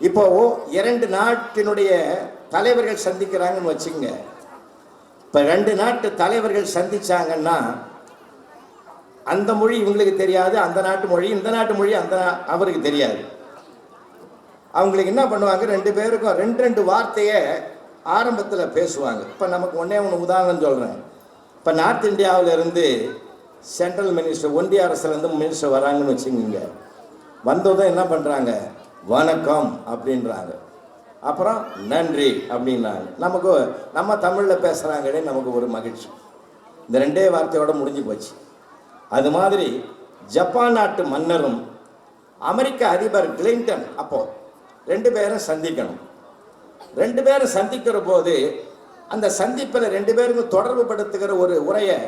இப்போ இரண்டு நாட்டினுடைய தலைவர்கள் சந்திக்கிறாங்கன்னு வச்சுங்க இப்போ ரெண்டு நாட்டு தலைவர்கள் சந்திச்சாங்கன்னா அந்த மொழி இவங்களுக்கு தெரியாது அந்த நாட்டு மொழி இந்த நாட்டு மொழி அந்த நா- அவருக்கு தெரியாது. அவங்களுக்கு என்ன பண்ணுவாங்க? ரெண்டு பேருக்கும் ரெண்டு ரெண்டு வார்த்தையை ஆரம்பத்தில் பேசுவாங்க. இப்போ நமக்கு ஒன்றே ஒன்று உதாரணம் சொல்கிறேன் இப்போ நார்த் இந்தியாவிலேருந்து சென்ட்ரல் மினிஸ்டர் ஒன்றிய அரசுலேருந்து மினிஸ்டர் வராங்கன்னு வச்சுக்கோங்க. வந்ததும் என்ன பண்ணுறாங்க வணக்கம் அப்படின்றாங்க. அப்புறம் நன்றி அப்படின்றாங்க நமக்கு நம்ம தமிழில் பேசுகிறாங்களே நமக்கு ஒரு மகிழ்ச்சி. இந்த ரெண்டே வார்த்தையோட முடிஞ்சு போச்சு. அது மாதிரி ஜப்பான் நாட்டு மன்னரும் அமெரிக்க அதிபர் கிளின்டன் அப்போ ரெண்டு பேரும் சந்திக்கணும். ரெண்டு பேரும் சந்திக்கிற போது அந்த சந்திப்பில் ரெண்டு பேருக்கும் தொடர்பு படுத்துகிற ஒரு உரையை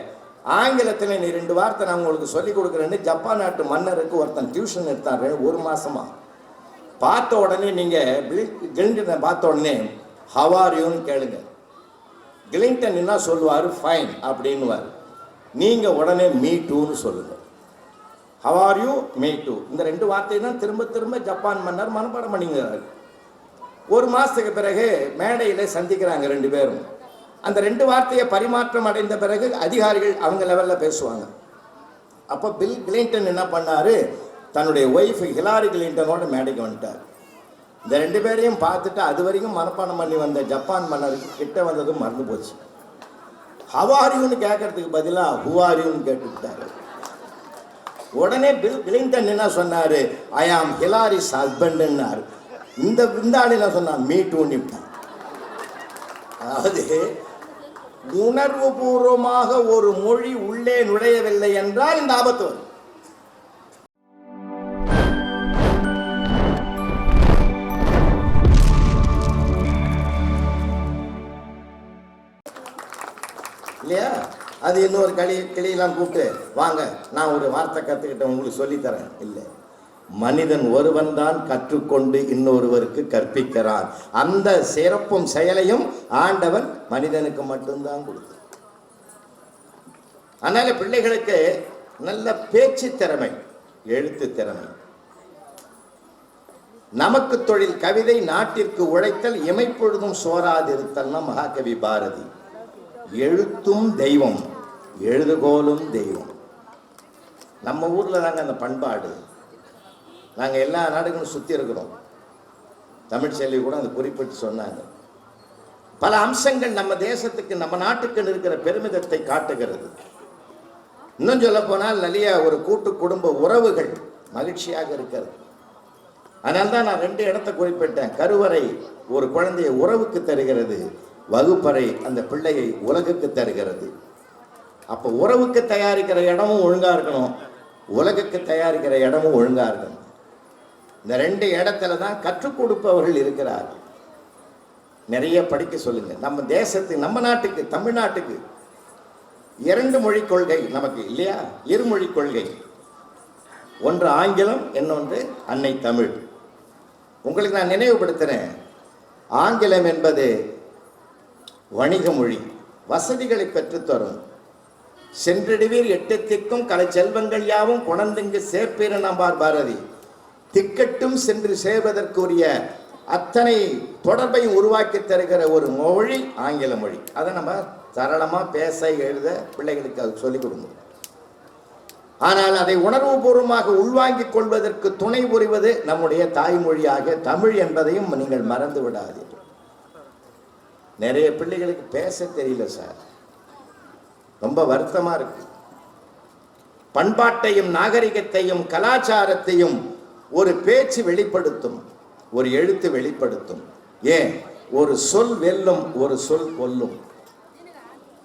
ஆங்கிலத்தில் நீ ரெண்டு வார்த்தை நான் உங்களுக்கு சொல்லிக் கொடுக்குறேன்னு ஜப்பான் நாட்டு மன்னருக்கு ஒருத்தன் டியூஷன் எடுத்தான் ஒரு மாசமா. பார்த்த உடனே நீங்கள் கிளின்டனை பார்த்த உடனே ஹவாரியூன்னு கேளுங்க. கிளின்டன் என்ன சொல்லுவார்? ஃபைன் அப்படின்னுவார். நீங்கள் உடனே மீ டூன்னு சொல்லுங்க. ஹவார் யூ மீ டூ இந்த ரெண்டு வார்த்தை தான் திரும்ப திரும்ப ஜப்பான் மன்னர் மனப்பாடம் பண்ணிங்கிறார் ஒரு மாதத்துக்கு பிறகு மேடையில் சந்திக்கிறாங்க ரெண்டு பேரும். அந்த ரெண்டு வார்த்தையை பரிமாற்றம் அடைந்த பிறகு அதிகாரிகள் அவங்க லெவலில் பேசுவாங்க. அப்போ பில் கிளின்டன் என்ன பண்ணாரு? தன்னுடைய ஒய்ஃப் ஹிலாரி கிளின்டனோட மேடைக்கு வந்துட்டார். இந்த ரெண்டு பேரையும் பார்த்துட்டு அது வரைக்கும் மனப்பாடம் பண்ணி வந்த ஜப்பான் மன்னருக்கு கிட்ட வந்ததும் மறந்து போச்சு. ஹவாரியூன்னு கேட்கறதுக்கு பதிலாக ஹுவாரியூன்னு கேட்டுக்கிட்டாரு. உடனே பில் கிளின்டன் என்ன சொன்னார்? ஐ ஆம் ஹிலாரிஸ் ஹஸ்பண்ட்னாரு இந்த விந்தாளி என்ன சொன்னார் மீ டூன்னுட்டான் அதாவது உணர்வு பூர்வமாக ஒரு மொழி உள்ளே நுழையவில்லை என்றால் இந்த ஆபத்து வரும். அது இன்னொரு களி கிளியெல்லாம் கூப்பிட்டு வாங்க நான் ஒரு வார்த்தை கற்றுக்கிட்டேன் உங்களுக்கு சொல்லித்தரேன். இல்லை. மனிதன் ஒருவன் தான் கற்றுக்கொண்டு இன்னொருவருக்கு கற்பிக்கிறான். அந்த சிறப்பும் செயலையும் ஆண்டவன் மனிதனுக்கு மட்டும்தான் கொடுத்தான். அதனால பிள்ளைகளுக்கு நல்ல பேச்சு திறமை எழுத்து திறமை. நமக்கு தொழில் கவிதை நாட்டிற்கு உழைத்தல் இமைப்பொழுதும் சோராதிருத்தல்னா மகாகவி பாரதி. எழுத்தும் தெய்வம். எழுதுகோலும் தெய்வம். நம்ம ஊரில் தாங்க அந்த பண்பாடு. நாங்கள் எல்லா நாடுகளும் சுற்றி இருக்கிறோம். தமிழ்ச்செல்வி கூட அந்த குறிப்பிட்டு சொன்னாங்க. பல அம்சங்கள் நம்ம தேசத்துக்கு நம்ம நாட்டுக்கு இருக்கிற பெருமிதத்தை காட்டுகிறது. இன்னும் சொல்ல போனால் நிறைய ஒரு கூட்டு குடும்ப உறவுகள் மகிழ்ச்சியாக இருக்கிறது. அதனால தான் நான் ரெண்டு இடத்த குறிப்பிட்டேன். கருவறை ஒரு குழந்தையை உறவுக்கு தருகிறது. வகுப்பறை அந்த பிள்ளையை உலகுக்கு தருகிறது. அப்போ உறவுக்கு தயாரிக்கிற இடமும் ஒழுங்கா இருக்கணும். உலகுக்கு தயாரிக்கிற இடமும் ஒழுங்கா இருக்கணும். இந்த ரெண்டு இடத்துல தான் கற்றுக் கொடுப்பவர்கள் இருக்கிறார்கள். நிறைய படிக்க சொல்லுங்க. நம்ம தேசத்துக்கு நம்ம நாட்டுக்கு தமிழ்நாட்டுக்கு இரண்டு மொழி கொள்கை நமக்கு இல்லையா? இருமொழி கொள்கை. ஒன்று ஆங்கிலம் இன்னொன்று அன்னை தமிழ். உங்களுக்கு நான் நினைவுபடுத்துகிறேன் ஆங்கிலம் என்பது வணிக மொழி. வசதிகளை பெற்றுத்தரும். சென்றடிவீர் திக்கும் கலை செல்வங்கள் யாவும் குணந்திங்கு சேர்ப்பீர் நம்பார் பாரதி. திக்கட்டும் சென்று சேர்வதற்குரிய அத்தனை தொடர்பையும் உருவாக்கி தருகிற ஒரு மொழி ஆங்கில மொழி. அதை நம்ம சரளமாக பேச எழுத பிள்ளைகளுக்கு அது சொல்லிக் கொடுங்க. ஆனால் அதை உணர்வுபூர்வமாக உள்வாங்கிக் கொள்வதற்கு துணை புரிவது நம்முடைய தாய்மொழியாக தமிழ் என்பதையும் நீங்கள் மறந்து விடாதீர்கள். நிறைய பிள்ளைகளுக்கு பேச தெரியல சார். ரொம்ப வருத்தமா இருக்கு. பண்பாட்டையும் நாகரிகத்தையும் கலாச்சாரத்தையும் ஒரு பேச்சு வெளிப்படுத்தும் ஒரு எழுத்து வெளிப்படுத்தும். ஏன்? ஒரு சொல் வெல்லும் ஒரு சொல் கொல்லும்.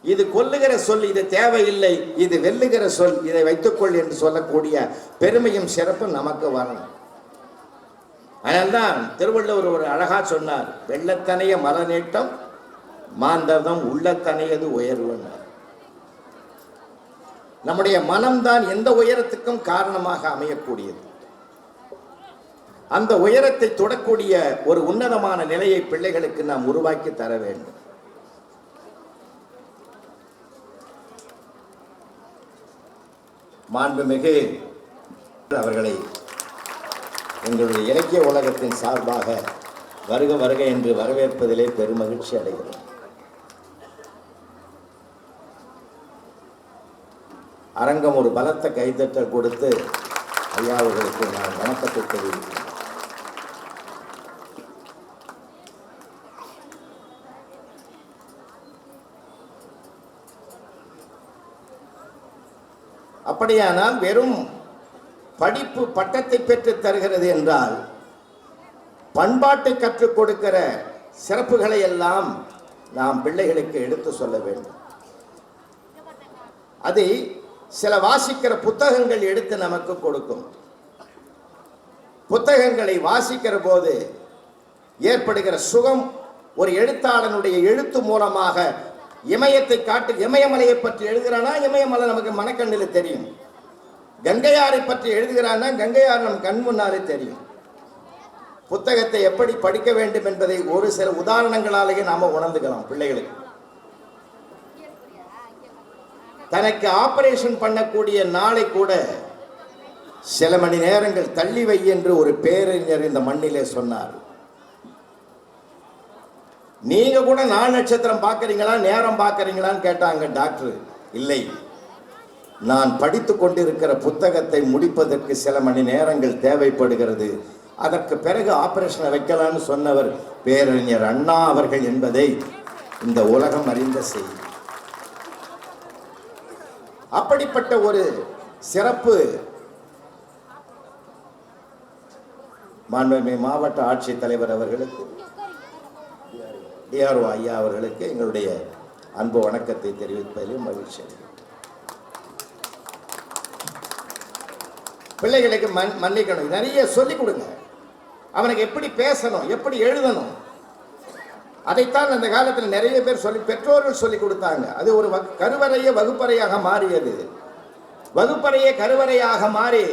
இது கொல்லுகிற சொல் இது தேவையில்லை இது வெல்லுகிற சொல் இதை வைத்துக்கொள் என்று சொல்லக்கூடிய பெருமையும் சிறப்பும் நமக்கு வரணும். அதனால்தான் திருவள்ளுவர் ஒரு அழகா சொன்னார் வெள்ளத்தனைய மரநீட்டம் மாந்ததம் உள்ளத்தனையது உயர்வுன்னார். நம்முடைய மனம்தான் எந்த உயரத்துக்கும் காரணமாக அமையக்கூடியது. அந்த உயரத்தை தொடக்கூடிய ஒரு உன்னதமான நிலையை பிள்ளைகளுக்கு நாம் உருவாக்கி தர வேண்டும். மாண்புமிகு அவர்களை எங்களுடைய இலக்கிய உலகத்தின் சார்பாக வருக வருக என்று வரவேற்பதிலே பெருமகிழ்ச்சி அடைகிறோம். அரங்கம் ஒரு பலத்த கைதட்டல் கொடுத்து ஐயா அவர்களுக்கு நான் வணக்கத்தை தெரிவிக்கிறேன். அப்படியானால் வெறும் படிப்பு பட்டத்தை பெற்று தருகிறது என்றால் பண்பாட்டை கற்றுக் கொடுக்கிற சிறப்புகளை எல்லாம் நாம் பிள்ளைகளுக்கு எடுத்து சொல்ல வேண்டும். அதை சில வாசிக்கிற புத்தகங்கள் எடுத்து நமக்கு கொடுக்கும். புத்தகங்களை வாசிக்கிற போது ஏற்படுகிற சுகம் ஒரு எழுத்தாளனுடைய எழுத்து மூலமாக இமயத்தை காட்டு இமயமலையை பற்றி எழுதுகிறானா இமயமலை நமக்கு மனக்கண்ணில் தெரியும். கங்கையாரை பற்றி எழுதுகிறான்னா கங்கையார் நம் கண் முன்னாலே தெரியும். புத்தகத்தை எப்படி படிக்க வேண்டும் என்பதை ஒரு சில உதாரணங்களாலேயே நாம் உணர்ந்துக்கலாம் பிள்ளைகளுக்கு. தனக்கு ஆபரேஷன் பண்ணக்கூடிய நாளை கூட சில மணி நேரங்கள் தள்ளி வை என்று ஒரு பேரறிஞர் இந்த மண்ணிலே சொன்னார். நீங்க கூட நாள் நட்சத்திரம் பார்க்குறீங்களா நேரம் பார்க்குறீங்களான்னு கேட்டாங்க டாக்டர். இல்லை. நான் படித்து கொண்டிருக்கிற புத்தகத்தை முடிப்பதற்கு சில மணி நேரங்கள் தேவைப்படுகிறது. அதற்கு பிறகு ஆபரேஷனை வைக்கலாம்னு சொன்னவர் பேரறிஞர் அண்ணா அவர்கள் என்பதை இந்த உலகம் அறிந்த செய்தி அப்படிப்பட்ட ஒரு சிறப்பு மாண்புமிகு மாவட்ட ஆட்சித்தலைவர் அவர்களுக்கு டிஆர்ஓ ஐயா அவர்களுக்கு எங்களுடைய அன்பு வணக்கத்தை தெரிவிப்பதிலும் மகிழ்ச்சி பிள்ளைகளுக்கு மன் மன்னிக்கணும். நிறைய சொல்லிக் கொடுங்க. அவனுக்கு எப்படி பேசணும் எப்படி எழுதணும் அதைத்தான் அந்த காலத்தில் நிறைய பேர் சொல்லி பெற்றோர்கள் சொல்லி கொடுத்தாங்க. அது ஒரு வகு- வகுப்பறையாக மாறியது. வகுப்பறையே கருவறையாக மாறி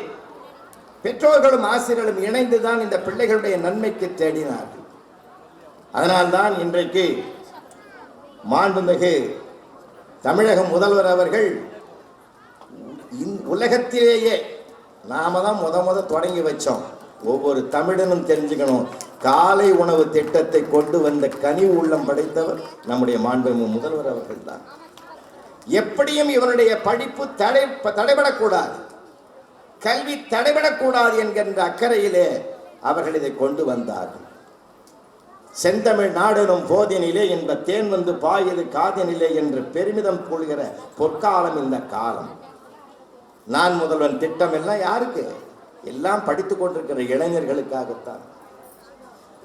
பெற்றோர்களும் ஆசிரியர்களும் இணைந்துதான் இந்த பிள்ளைகளுடைய நன்மைக்கு தேடினார்கள். அதனால்தான் இன்றைக்கு மாண்புமிகு தமிழக முதல்வர் அவர்கள் உலகத்திலேயே நாம தான் முத முத தொடங்கி வச்சோம். ஒவ்வொரு தமிழனும் தெரிஞ்சுக்கணும். காலை உணவு திட்டத்தை கொண்டு வந்த கனி உள்ளம் படைத்தவர் நம்முடைய மாண்பு முதல்வர் அவர்கள் தான் எப்படியும் இவனுடைய படிப்பு தடை தடைபடக்கூடாது. கல்வி தடைபடக்கூடாது என்கின்ற அக்கறையிலே அவர்கள் இதை கொண்டு வந்தார்கள். செந்தமிழ் நாடெனும் போதினிலே என்ப தேன் வந்து பாயது காதினிலே என்று பெருமிதம் கொள்கிற பொற்காலம் இந்த காலம். நான் முதல்வன் திட்டம் எல்லாம் யாருக்கு? எல்லாம் படித்துக் கொண்டிருக்கிற இளைஞர்களுக்காகத்தான்.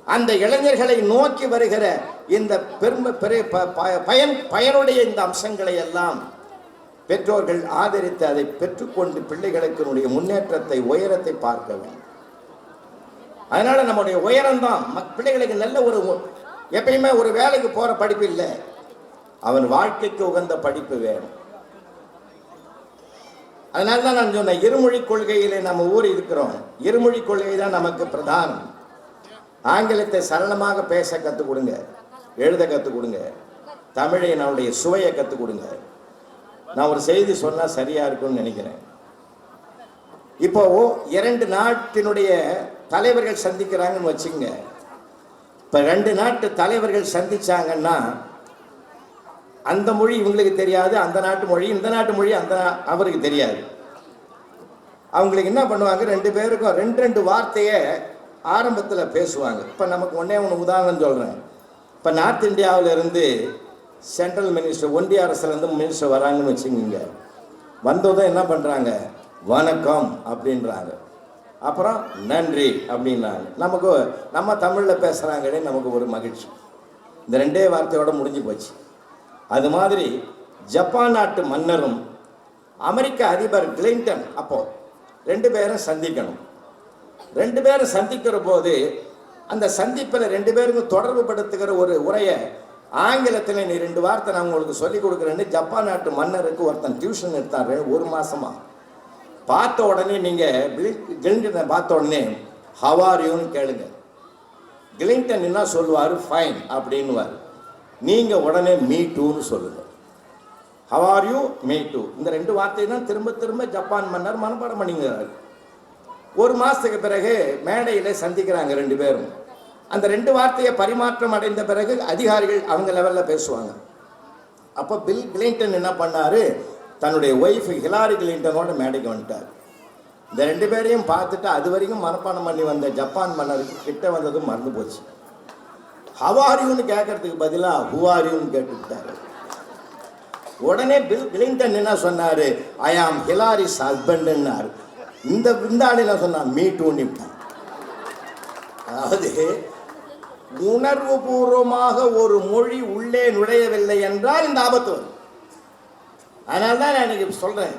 அந்த இளைஞர்களை நோக்கி வருகிற இந்த பெருமை பெரிய ப- ப- பயன் பயனுடைய இந்த அம்சங்களை எல்லாம் பெற்றோர்கள் ஆதரித்து அதை பெற்றுக்கொண்டு பிள்ளைகளுக்கு முன்னேற்றத்தை உயரத்தை பார்க்க வேண்டும். அதனால நம்முடைய உயரம்தான். மக்- பிள்ளைகளுக்கு நல்ல ஒரு எப்பயுமே ஒரு வேலைக்கு போற படிப்பு இல்லை. அவன் வாழ்க்கைக்கு உகந்த படிப்பு வேணும். அதனால தான் நான் சொன்னேன் இருமொழி கொள்கையிலே நம்ம ஊர் இருக்கிறோம். இருமொழி கொள்கை தான் நமக்கு பிரதானம். ஆங்கிலத்தை சரளமாக பேச கற்றுக் கொடுங்க எழுத கற்றுக் கொடுங்க தமிழை நம்முடைய சுவையை கற்றுக் கொடுங்க நான் ஒரு செய்தி சொன்னால் சரியா இருக்கும்னு நினைக்கிறேன். இப்போ இரண்டு நாட்டினுடைய தலைவர்கள் சந்திக்கிறாங்கன்னு வச்சுங்க இப்போ ரெண்டு நாட்டு தலைவர்கள் சந்திச்சாங்கன்னா அந்த மொழி இவங்களுக்கு தெரியாது அந்த நாட்டு மொழி இந்த நாட்டு மொழி அந்த அவருக்கு தெரியாது. அவங்களுக்கு என்ன பண்ணுவாங்க? ரெண்டு பேருக்கும் ரெண்டு ரெண்டு வார்த்தையை ஆரம்பத்தில் பேசுவாங்க. இப்போ நமக்கு ஒன்றே ஒன்று உதாரணம் சொல்கிறேன் இப்போ நார்த் இந்தியாவிலேருந்து சென்ட்ரல் மினிஸ்டர் ஒன்றிய அரசுலேருந்து மினிஸ்டர் வராங்கன்னு வச்சுக்கிங்க. வந்ததும் என்ன பண்ணுறாங்க வணக்கம் அப்படின்றாங்க. அப்புறம் நன்றி அப்படின்றாங்க. நமக்கு நம்ம தமிழில் பேசுகிறாங்களே நமக்கு ஒரு மகிழ்ச்சி. இந்த ரெண்டே வார்த்தையோட முடிஞ்சு போச்சு. அது மாதிரி ஜப்பான் நாட்டு மன்னரும் அமெரிக்க அதிபர் கிளின்டன் அப்போது ரெண்டு பேரும் சந்திக்கணும். ரெண்டு பேரும் சந்திக்கிற போது அந்த சந்திப்பில் ரெண்டு பேருக்கும் தொடர்பு படுத்துகிற ஒரு உரையை ஆங்கிலத்தில் நீ ரெண்டு வார்த்தை நான் உங்களுக்கு சொல்லிக் கொடுக்குறேன்னு ஜப்பான் நாட்டு மன்னருக்கு ஒருத்தன் டியூஷன் எடுத்தாரு ஒரு மாசமா. பார்த்த உடனே நீங்கள் கிளிண்டனை பார்த்த உடனே ஹவாரியூன்னு கேளுங்க. கிளின்டன் என்ன சொல்லுவார்? ஃபைன் அப்படின்னுவார். நீங்கள் உடனே மீ டூன்னு சொல்லுங்க. ஹவார் யூ மீ டூ இந்த ரெண்டு வார்த்தை தான் திரும்ப திரும்ப ஜப்பான் மன்னர் மனப்பாடம் பண்ணிங்கிறார் ஒரு மாதத்துக்கு பிறகு மேடையில் சந்திக்கிறாங்க ரெண்டு பேரும். அந்த ரெண்டு வார்த்தையை பரிமாற்றம் அடைந்த பிறகு அதிகாரிகள் அவங்க லெவலில் பேசுவாங்க. அப்போ பில் கிளின்டன் என்ன பண்ணாரு? தன்னுடைய ஒய்ஃப் ஹிலாரி கிளின்டனோட மேடைக்கு வந்துட்டார். இந்த ரெண்டு பேரையும் பார்த்துட்டு அது வரைக்கும் மனப்பாடம் பண்ணி வந்த ஜப்பான் மன்னருக்கு கிட்ட வந்ததும் மறந்து போச்சு. ஹவாரியூன்னு கேட்கறதுக்கு பதிலாக ஹுவாரியூன்னு கேட்டுக்கிட்டாரு. உடனே பில் கிளின்டன் என்ன சொன்னார்? ஐ ஆம் ஹிலாரிஸ் ஹஸ்பண்ட்னாரு இந்த இந்த சொன்னான் மீ டூன்னு அதாவது உணர்வு பூர்வமாக ஒரு மொழி உள்ளே நுழையவில்லை என்றால் இந்த ஆபத்து வரும். அதனால தான் நான் எனக்கு சொல்கிறேன்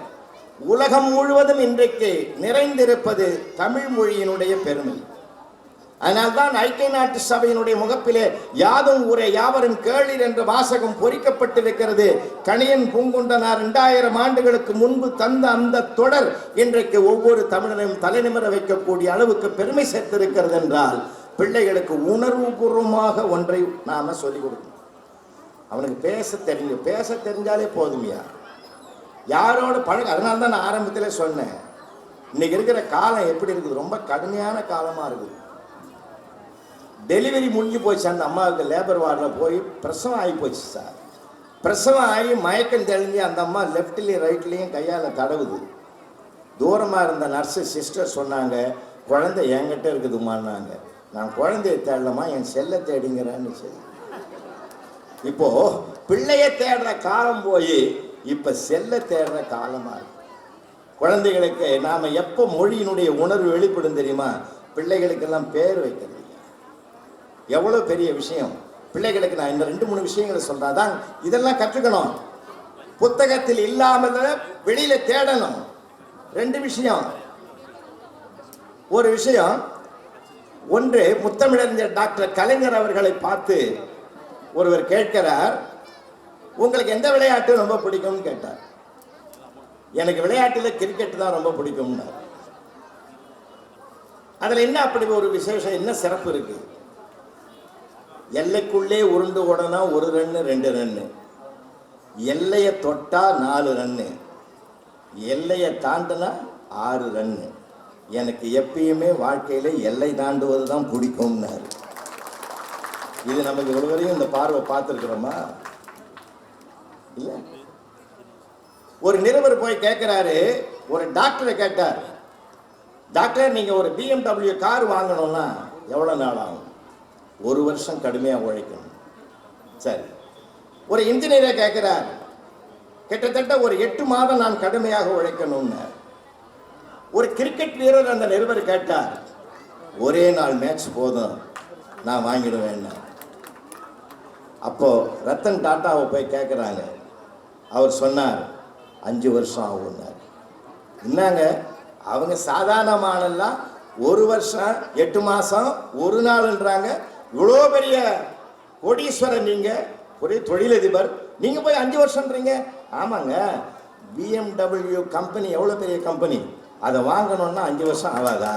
உலகம் முழுவதும் இன்றைக்கு நிறைந்திருப்பது தமிழ் மொழியினுடைய பெருமை. அதனால்தான் ஐக்கிய நாட்டு சபையினுடைய முகப்பிலே யாதும் ஊரே யாவரும் கேளீர் என்ற வாசகம் பொறிக்கப்பட்டிருக்கிறது. கணியன் பூங்குண்டனார் இரண்டாயிரம் ஆண்டுகளுக்கு முன்பு தந்த அந்த தொடர் இன்றைக்கு ஒவ்வொரு தமிழனையும் தலைநிமிர வைக்கக்கூடிய அளவுக்கு பெருமை சேர்த்திருக்கிறது என்றால் பிள்ளைகளுக்கு உணர்வுபூர்வமாக ஒன்றை நாம சொல்லிக் கொடுக்கணும். அவனுக்கு பேச தெரிஞ்சு பேச தெரிஞ்சாலே போதுமையா யாரோட பழக அதனால தான் நான் ஆரம்பத்திலே சொன்னேன். இன்னைக்கு இருக்கிற காலம் எப்படி இருக்குது? ரொம்ப கடுமையான காலமாக இருக்குது. டெலிவரி முடிஞ்சு போச்சு. அந்த அம்மாவுக்கு லேபர் வார்டில் போய் பிரசவம் ஆகி போச்சு சார் பிரசவம் ஆகி மயக்கம் தெளிஞ்சு அந்த அம்மா லெஃப்ட்லேயும் ரைட்லேயும் கையால் தடவுது. தூரமாக இருந்த நர்ஸு சிஸ்டர் சொன்னாங்க குழந்தை என்கிட்ட இருக்குதுமான்னாங்க நான் குழந்தைய தேடலமா? என் செல்லை தேடிங்கிறேன்னு சொல்லி. இப்போ பிள்ளைய தேடுற காலம் போய் இப்போ செல்ல தேடுற காலமாக இருக்கு. குழந்தைகளுக்கு நாம் எப்போ மொழியினுடைய உணர்வு வெளிப்படும் தெரியுமா? பிள்ளைகளுக்கெல்லாம் பேர் வைக்கிறது. எவ்வளோ பெரிய விஷயம்? பிள்ளைகளுக்கு நான் இந்த ரெண்டு மூணு விஷயங்களை சொல்கிறேன் தான் இதெல்லாம் கற்றுக்கணும். புத்தகத்தில் இல்லாமல் வெளியில் தேடணும். ரெண்டு விஷயம். ஒரு விஷயம் ஒன்று முத்தமிழறிஞர் டாக்டர் கலைஞர் அவர்களை பார்த்து ஒருவர் கேட்கிறார் உங்களுக்கு எந்த விளையாட்டு ரொம்ப பிடிக்கும்னு கேட்டார். எனக்கு விளையாட்டில் கிரிக்கெட் தான் ரொம்ப பிடிக்கும்னார் அதில் என்ன அப்படி ஒரு விசேஷம் என்ன சிறப்பு இருக்குது எல்லைக்குள்ளே உருண்டு ஓடனா ஒரு ரன்னு ரெண்டு ரன்னு எல்லையை தொட்டா நாலு ரன்னு எல்லையை தாண்டினா ஆறு ரன்னு எனக்கு எப்பயுமே வாழ்க்கையில எல்லை தாண்டுவது தான் பிடிக்கும்னாரு. இது நமக்கு இவ்வளவு வரையும் இந்த பார்வை பார்த்துருக்குறோமா? இல்லை? ஒரு நிருபர் போய் கேட்கிறாரு ஒரு டாக்டரை கேட்டார். டாக்டர் நீங்க ஒரு பிஎம்டபிள்யூ கார் வாங்கணும்னா எவ்வளவு நாள் ஆகும்? ஒரு வருஷம் கடுமையாக உழைக்கணும். சரி. ஒரு இன்ஜினியரை கேட்குறார் கிட்டத்தட்ட ஒரு எட்டு மாதம் நான் கடுமையாக உழைக்கணும்னு. ஒரு கிரிக்கெட் வீரர் அந்த நிருபர் கேட்டார் ஒரே நாள் மேட்ச் போதும் நான் வாங்கிடுவேன் அப்போ ரத்தன் டாட்டாவை போய் கேட்குறாங்க அவர் சொன்னார் அஞ்சு வருஷம் ஆகும்னார் என்னங்க அவங்க சாதாரணமானலாம் ஒரு வருஷம் எட்டு மாதம் ஒரு நாள்ன்றாங்க. இவ்வளோ பெரிய கோடீஸ்வரர் நீங்கள் ஒரே தொழிலதிபர். நீங்கள் போய் அஞ்சு வருஷம்ன்றீங்க? ஆமாங்க. பிஎம்டபிள்யூ கம்பெனி எவ்வளோ பெரிய கம்பெனி அதை வாங்கணும்னா அஞ்சு வருஷம் ஆகாதா?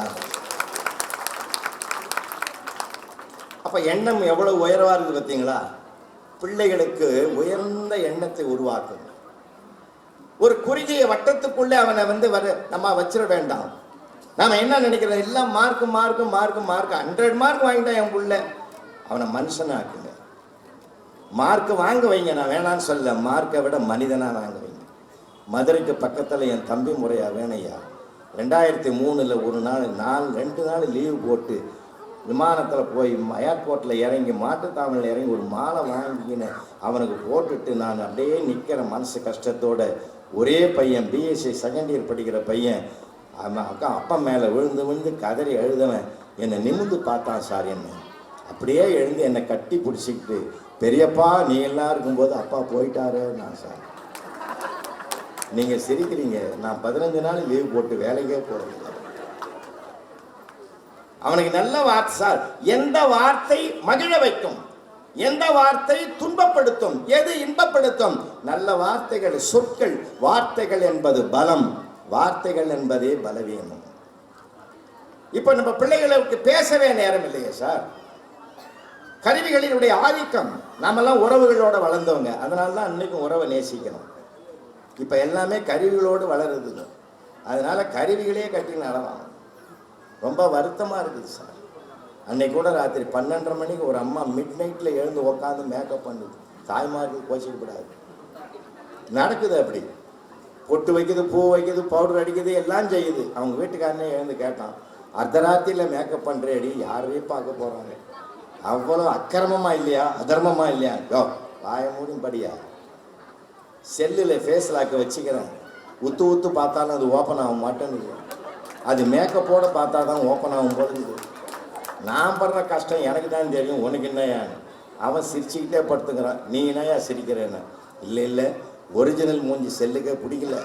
அப்போ எண்ணம் எவ்வளோ உயர்வாக இருக்குது பார்த்தீங்களா? பிள்ளைகளுக்கு உயர்ந்த எண்ணத்தை உருவாக்கும் ஒரு குறுகிய வட்டத்துக்குள்ளே அவனை வந்து வர நம்ம வச்சிட வேண்டாம். நாம் என்ன நினைக்கிறோம்? எல்லாம் mark mark mark mark hundred mark வாங்கிட்டான் என் பிள்ளை. அவனை மனுஷனாக்குங்க மார்க்கை வாங்க வைங்க நான் வேணான்னு சொல்ல மார்க்கை விட மனிதனாக வாங்க வைங்க. மதுரைக்கு பக்கத்தில் என் தம்பி முறையா வேணையா? ரெண்டாயிரத்தி மூணில் ஒரு நாள் நாலு ரெண்டு நாள் லீவு போட்டு விமானத்தில் போய் ஏர்போர்ட்டில் இறங்கி மாட்டுத்தாவணியில் இறங்கி ஒரு மாலை வாங்கிக்கின்னு அவனுக்கு போட்டுட்டு நான் அப்படியே நிற்கிற மனசு கஷ்டத்தோட ஒரே பையன் பிஎஸ்சி செகண்ட் இயர் படிக்கிற பையன். அவன் அக்கா அப்பா மேலே விழுந்து விழுந்து கதறி எழுதவன் என்னை நிமிந்து பார்த்தான் சார் என்ன. அப்படியே எழுந்து என்னை கட்டி பிடிச்சிக்கிட்டு பெரியப்பா நீ எல்லாம் இருக்கும்போது அப்பா போயிட்டாரு நான் சார். நீங்கள் சிரிக்கிறீங்க. நான் பதினஞ்சு நாள் லீவ் போட்டு வேலைக்கே போகிறேன் அவனுக்கு நல்ல வார்த்தை சார். எந்த வார்த்தை மகிழ வைக்கும்? எந்த வார்த்தை துன்பப்படுத்தும்? எது இன்பப்படுத்தும்? நல்ல வார்த்தைகள் சொற்கள். வார்த்தைகள் என்பது பலம். வார்த்தைகள் என்பதே பலவீனம். இப்ப நம்ம பிள்ளைகளுக்கு பேசவே நேரம் இல்லையே சார். கருவிகளினுடைய ஆதிக்கம். நாமெல்லாம் உறவுகளோட வளர்ந்தவங்க. அதனால தான் அன்றைக்கும் உறவை நேசிக்கணும். இப்போ எல்லாமே கருவிகளோடு வளருது அதனால கருவிகளே கட்டி நடவாங்க ரொம்ப வருத்தமாக இருக்குது சார். அன்னைக்கு கூட ராத்திரி பன்னெண்டரை மணிக்கு ஒரு அம்மா மிட் நைட்டில் எழுந்து உட்காந்து மேக்கப் பண்ணுது. தாய்மார்கள் கோச்சிக்கப்படாது நடக்குது அப்படி. பொட்டு வைக்குது பூ வைக்குது பவுடர் அடிக்குது எல்லாம் செய்யுது. அவங்க வீட்டுக்காரனே எழுந்து கேட்டான் அர்த்தராத்திரியில் மேக்கப் பண்ணுறேடி யாரையும் பார்க்க போகிறாங்க அவ்வளோ அக்கிரமமா இல்லையா? அதர்மமா இல்லையா? யோ வாய மூடியும் படியா. செல்லில் ஃபேஸ் லாக்கை வச்சுக்கிறேன். உத்து உத்து பார்த்தாலும் அது ஓப்பன் ஆக மாட்டேங்குது. அது மேக்கப்போட பார்த்தா தான் ஓப்பன் ஆகும் போது நான் படுற கஷ்டம் எனக்கு தான் தெரியும். உனக்கு என்னையா அவன் சிரிச்சுக்கிட்டே படுத்துக்கிறான். நீ என்னையா சிரிக்கிறேன்னு? இல்லை இல்லை. ஒரிஜினல் மூஞ்சி செல்லுக்கே பிடிக்கல.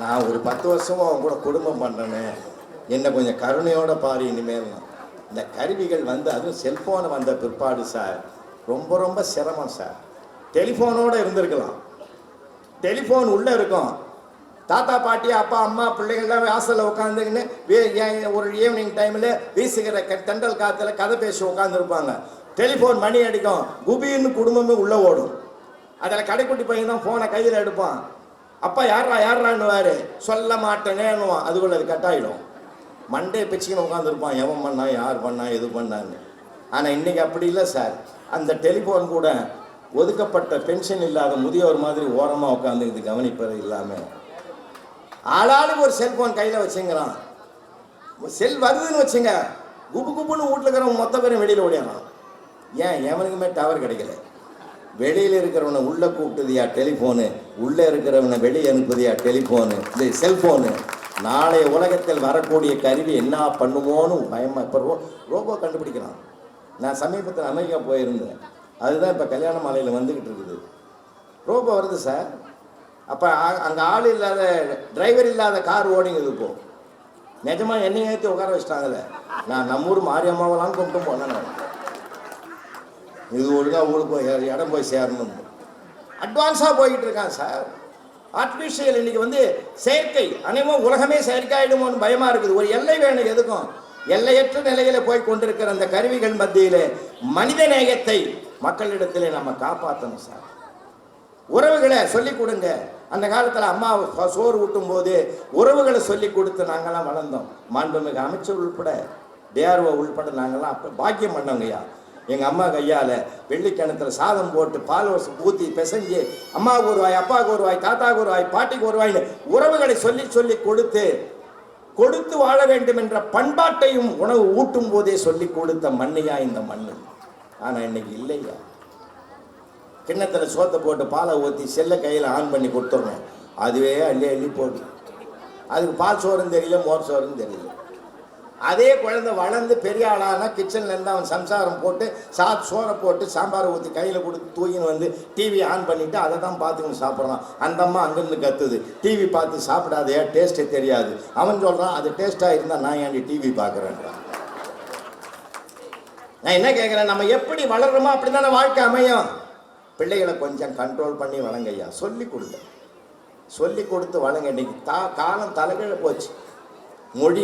நான் ஒரு பத்து வருஷமாக அவன் கூட குடும்பம் பண்ணுறேனே என்னை கொஞ்சம் கருணையோட பாரு இனிமேல் இந்த கருவிகள் வந்து அதுவும் செல்ஃபோன் வந்த பிற்பாடு சார். ரொம்ப ரொம்ப சிரமம் சார். டெலிஃபோனோடு இருந்திருக்கலாம். டெலிஃபோன் உள்ளே இருக்கும். தாத்தா பாட்டி அப்பா அம்மா பிள்ளைங்கள்லாம் வாசலில் உட்காந்துக்கின்னு ஒரு ஈவினிங் டைமில் வீசுகிற க- தெண்டல் காற்றுல கதை பேசி உட்காந்துருப்பாங்க டெலிஃபோன் மணி அடிக்கும். குபின்னு குடும்பமே உள்ளே ஓடும். அதில் கடைக்குட்டி பையன் தான் ஃபோனை கையில் எடுப்பான். அப்பா யாரா யாரான்னுவார் சொல்ல மாட்டேனேன்னுவான். அதுக்குள்ளே அது கட்டாயிடும் மண்டே பிச்சுக்கின்னு உட்காந்துருப்பான் எவன் பண்ணா யார் பண்ணா எது பண்ணான்னு. ஆனால் இன்னைக்கு அப்படி இல்லை சார். அந்த டெலிஃபோன் கூட ஒதுக்கப்பட்ட பென்ஷன் இல்லாத முதியோர் மாதிரி ஓரமாக உட்காந்துக்கிட்டு கவனிப்பது இல்லாமல் ஆளாளுக்கு ஒரு செல்போன் கையில் வச்சுங்கிறான். செல் வருதுன்னு வச்சுங்க. குப்பு குப்புன்னு வீட்டில் இருக்கிறவங்க மொத்த பேரும் வெளியில் ஓடியானான் ஏன்? எவனுக்குமே டவர் கிடைக்கல. வெளியில் இருக்கிறவனை உள்ளே கூப்பிட்டதியா டெலிஃபோனு உள்ளே இருக்கிறவனை வெளியே அனுப்புதியா டெலிஃபோனு இந்த செல்ஃபோனு நாளைய உலகத்தில் வரக்கூடிய கருவி என்ன பண்ணுமோன்னு பயமா இப்போ ரோ ரோபோ கண்டுபிடிக்கிறான். நான் சமீபத்தில் அமெரிக்கா போயிருந்தேன். அதுதான் இப்போ கல்யாண மாலையில் வந்துக்கிட்டு இருக்குது. ரோபோ வருது சார். அப்போ அங்கே ஆள் இல்லாத டிரைவர் இல்லாத கார் ஓடிங்குது இப்போ நிஜமாக என்னை ஏற்றி உட்கார வச்சிட்டாங்கல்ல. நான் நம்ம ஊர் மாரியம்மாவெல்லாம் கொண்டு போனேன் நான். இது ஒழுங்காக ஊருக்கு போய் இடம் போய் சேரணும் அட்வான்ஸாக போய்கிட்டு இருக்கான் சார். ஆர்டிஃபிஷியல் இன்னைக்கு வந்து செயற்கை. அனைவரும் உலகமே செயற்கையாயிடுமோன்னு பயமா இருக்குது. ஒரு எல்லை வேணும் எதுக்கும்? எல்லையற்ற நிலையில போய் கொண்டிருக்கிற அந்த கருவிகள் மத்தியில் மனித நேயத்தை மக்களிடத்திலே நம்ம காப்பாற்றணும் சார். உறவுகளை சொல்லி கொடுங்க. அந்த காலத்தில் அம்மா சோறு ஊட்டும் போது உறவுகளை சொல்லி கொடுத்து நாங்கள்லாம் வளர்ந்தோம். மாண்புமிகு அமைச்சர் உள்பட டிஆர்ஓ உள்பட நாங்கள்லாம் அப்போ பாக்கியம் பண்ணவங்கய்யா. எங்கள் அம்மா கையால் வெள்ளிக்கிணத்துல சாதம் போட்டு பால் வசம் ஊற்றி பிசைஞ்சு அம்மாவுக்கு ஒரு வாய் அப்பாவுக்கு ஒரு வாய் தாத்தாவுக்கு ஒரு வாய் பாட்டிக்கு ஒரு வாய்னு உறவுகளை சொல்லி சொல்லி கொடுத்து கொடுத்து வாழ வேண்டும் என்ற பண்பாட்டையும் உணவு ஊட்டும் போதே சொல்லி கொடுத்த மண்ணையா இந்த மண்ணு? ஆனால் இன்னைக்கு இல்லையா? கிண்ணத்தில் சோத்தை போட்டு பாலை ஊற்றி செல்லை கையில் ஆன் பண்ணி கொடுத்துடணும். அதுவே அள்ளி அள்ளி போட்டு அதுக்கு பால் சோறும் தெரியல மோர் சோறும் தெரியல. அதே குழந்தை வளர்ந்து பெரிய ஆளானா கிச்சன்ல இருந்து அவன் சம்சாரம் போட்டு சா சோறை போட்டு சாம்பாரை ஊற்றி கையில் கொடுத்து தூக்கின்னு வந்து டிவி ஆன் பண்ணிவிட்டு அதை தான் பார்த்துக்கின்னு சாப்பிட்றான். அந்த அம்மா அங்கேருந்து கத்துது. டிவி பார்த்து சாப்பிடாதே டேஸ்ட்டே தெரியாது. அவன் சொல்கிறான் அது டேஸ்ட்டாக இருந்தால் நான் ஏன் டிவி பார்க்குறேன்றான் நான் என்ன கேட்குறேன் நம்ம எப்படி வளர்கிறோமோ அப்படி தானே வாழ்க்கை அமையும். பிள்ளைகளை கொஞ்சம் கண்ட்ரோல் பண்ணி வளங்கய்யா சொல்லி கொடுங்க. சொல்லி கொடுத்து வளங்க இன்னைக்கு தா காலம் தலைகீழ போச்சு. மொழி